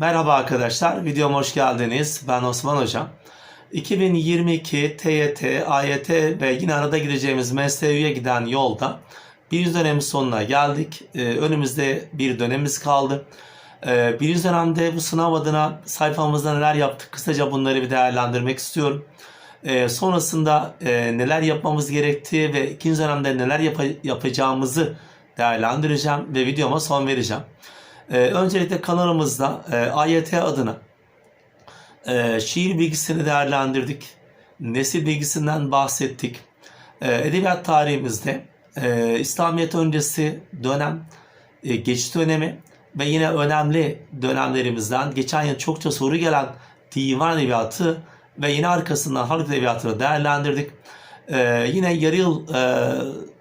Merhaba arkadaşlar, videoma hoş geldiniz. Ben Osman Hocam. 2022 TYT, AYT ve yine arada gideceğimiz MSU'ya giden yolda bir dönemin sonuna geldik. Ee, önümüzde bir dönemimiz kaldı. Ee, birinci dönemde bu sınav adına sayfamızda neler yaptık kısaca bunları bir değerlendirmek istiyorum. Ee, sonrasında e, neler yapmamız gerektiği ve ikinci dönemde neler yapa- yapacağımızı değerlendireceğim ve videoma son vereceğim. Ee, öncelikle kanalımızda e, AYT adına e, şiir bilgisini değerlendirdik. Nesil bilgisinden bahsettik. E, edebiyat tarihimizde e, İslamiyet öncesi dönem, e, geçiş dönemi ve yine önemli dönemlerimizden geçen yıl çokça soru gelen divan edebiyatı ve yine arkasından halk edebiyatını değerlendirdik. E, yine yarı yıl e,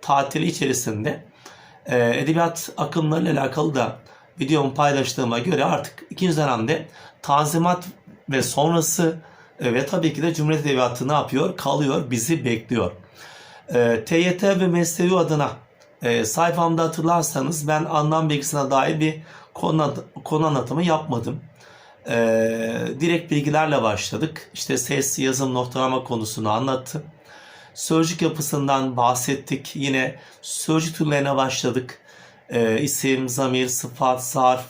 tatili içerisinde e, edebiyat akımlarıyla alakalı da videomu paylaştığıma göre artık ikinci dönemde Tanzimat ve sonrası e, ve tabii ki de Cumhuriyet Edebiyatı ne yapıyor? Kalıyor, bizi bekliyor. E, TYT ve MSU adına e, sayfamda hatırlarsanız ben anlam bilgisine dair bir konu, konu anlatımı yapmadım. E, direkt bilgilerle başladık. İşte ses, yazım, noktalama konusunu anlattım. Sözcük yapısından bahsettik. Yine sözcük türlerine başladık. E, isim, zamir, sıfat, zarf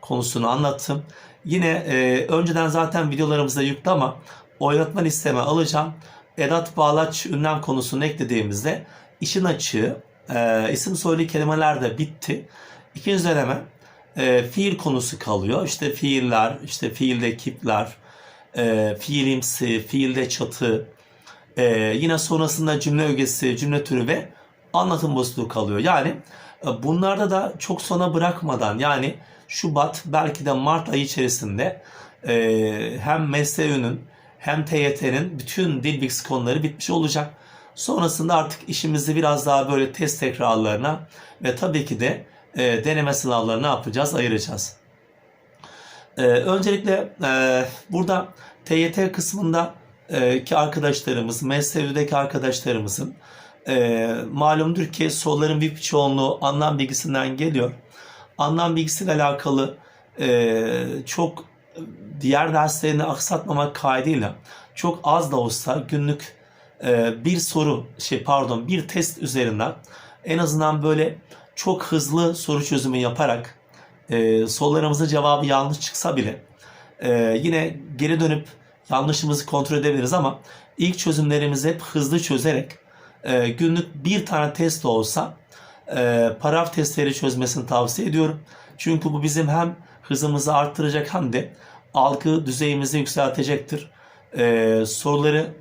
konusunu anlattım. Yine e, önceden zaten videolarımızda yüklü ama oynatma listeme alacağım. Edat bağlaç ünlem konusunu eklediğimizde işin açığı e, isim soylu kelimeler de bitti. İkinci döneme e, fiil konusu kalıyor. İşte fiiller, işte fiilde kipler, e, fiilimsi, fiilde çatı, e, yine sonrasında cümle ögesi, cümle türü ve anlatım bozukluğu kalıyor. Yani e, bunlarda da çok sona bırakmadan yani Şubat belki de Mart ayı içerisinde e, hem MSÜ'nün hem TYT'nin bütün dil bilgisi konuları bitmiş olacak. Sonrasında artık işimizi biraz daha böyle test tekrarlarına ve tabii ki de e, deneme sınavlarına yapacağız, ayıracağız. Öncelikle burada TYT kısmında ki arkadaşlarımız, MSÜ'deki arkadaşlarımızın e, malumdur ki soruların büyük bir çoğunluğu anlam bilgisinden geliyor. Anlam bilgisiyle alakalı e, çok diğer derslerini aksatmamak kaydıyla çok az da olsa günlük e, bir soru şey pardon bir test üzerinden en azından böyle çok hızlı soru çözümü yaparak e, sorularımızın cevabı yanlış çıksa bile e, yine geri dönüp yanlışımızı kontrol edebiliriz ama ilk çözümlerimizi hep hızlı çözerek e, günlük bir tane test olsa e, paraf testleri çözmesini tavsiye ediyorum. Çünkü bu bizim hem hızımızı arttıracak hem de algı düzeyimizi yükseltecektir. E, soruları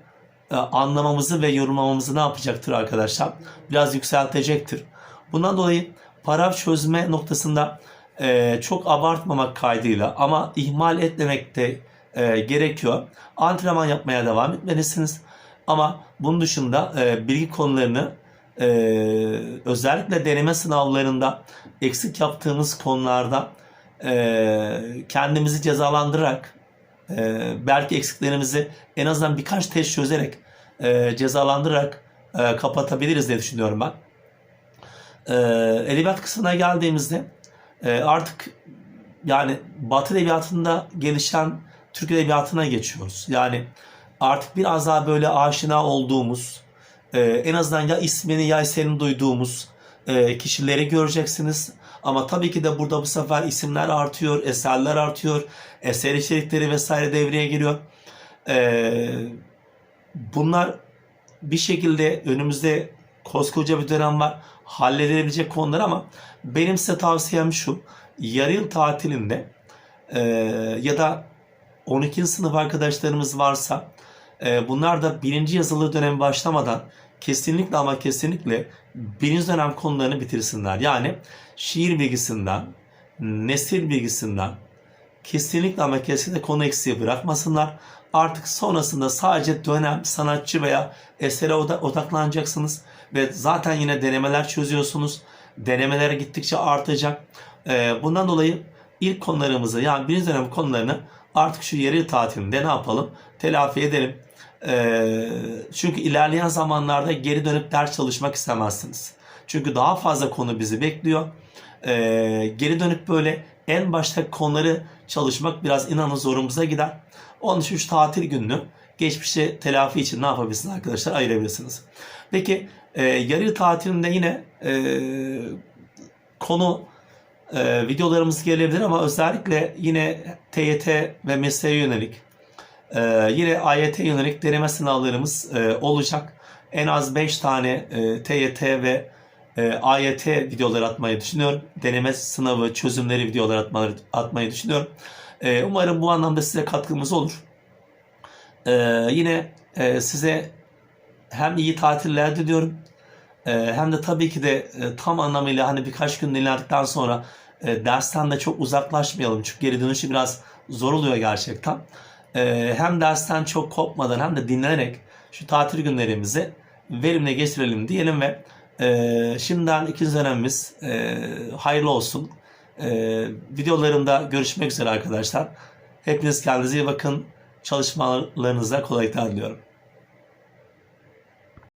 e, anlamamızı ve yorumlamamızı ne yapacaktır arkadaşlar? Biraz yükseltecektir. Bundan dolayı paraf çözme noktasında e, çok abartmamak kaydıyla ama ihmal etmemek de gerekiyor. Antrenman yapmaya devam etmelisiniz. Ama bunun dışında e, bilgi konularını e, özellikle deneme sınavlarında eksik yaptığımız konularda e, kendimizi cezalandırarak e, belki eksiklerimizi en azından birkaç test çözerek e, cezalandırarak e, kapatabiliriz diye düşünüyorum ben. E, edebiyat kısmına geldiğimizde e, artık yani Batı edebiyatında gelişen Türk edebiyatına geçiyoruz. Yani artık biraz daha böyle aşina olduğumuz, e, en azından ya ismini ya eserini duyduğumuz e, kişileri göreceksiniz. Ama tabii ki de burada bu sefer isimler artıyor, eserler artıyor, eser içerikleri vesaire devreye giriyor. E, bunlar bir şekilde önümüzde koskoca bir dönem var. Halledilebilecek konular ama benim size tavsiyem şu. Yarı yıl tatilinde e, ya da 12. sınıf arkadaşlarımız varsa bunlar da birinci yazılı dönem başlamadan kesinlikle ama kesinlikle birinci dönem konularını bitirsinler. Yani şiir bilgisinden, nesil bilgisinden kesinlikle ama kesinlikle konu eksiği bırakmasınlar. Artık sonrasında sadece dönem, sanatçı veya esere oda- odaklanacaksınız ve zaten yine denemeler çözüyorsunuz. Denemeler gittikçe artacak. Ee, bundan dolayı ilk konularımızı yani birinci dönem konularını artık şu yarı tatilinde ne yapalım? Telafi edelim. Ee, çünkü ilerleyen zamanlarda geri dönüp ders çalışmak istemezsiniz. Çünkü daha fazla konu bizi bekliyor. Ee, geri dönüp böyle en başta konuları çalışmak biraz inanın zorumuza gider. Onun için şu tatil gününü geçmişe telafi için ne yapabilirsiniz arkadaşlar ayırabilirsiniz. Peki e, yarı tatilinde yine e, konu e, videolarımız gelebilir ama özellikle yine TYT ve mesleğe yönelik e, yine AYT yönelik deneme sınavlarımız e, olacak. En az 5 tane e, TYT ve e, AYT videoları atmayı düşünüyorum. Deneme sınavı, çözümleri videolar atmayı, atmayı düşünüyorum. E, umarım bu anlamda size katkımız olur. E, yine e, size hem iyi tatiller diliyorum hem de tabii ki de e, tam anlamıyla hani birkaç gün dinlendikten sonra e, dersten de çok uzaklaşmayalım. Çünkü geri dönüşü biraz zor oluyor gerçekten. E, hem dersten çok kopmadan hem de dinlenerek şu tatil günlerimizi verimli geçirelim diyelim ve e, şimdiden ikinci dönemimiz hayırlı olsun. Videolarımda görüşmek üzere arkadaşlar. Hepiniz kendinize iyi bakın. Çalışmalarınıza kolaylıklar diliyorum.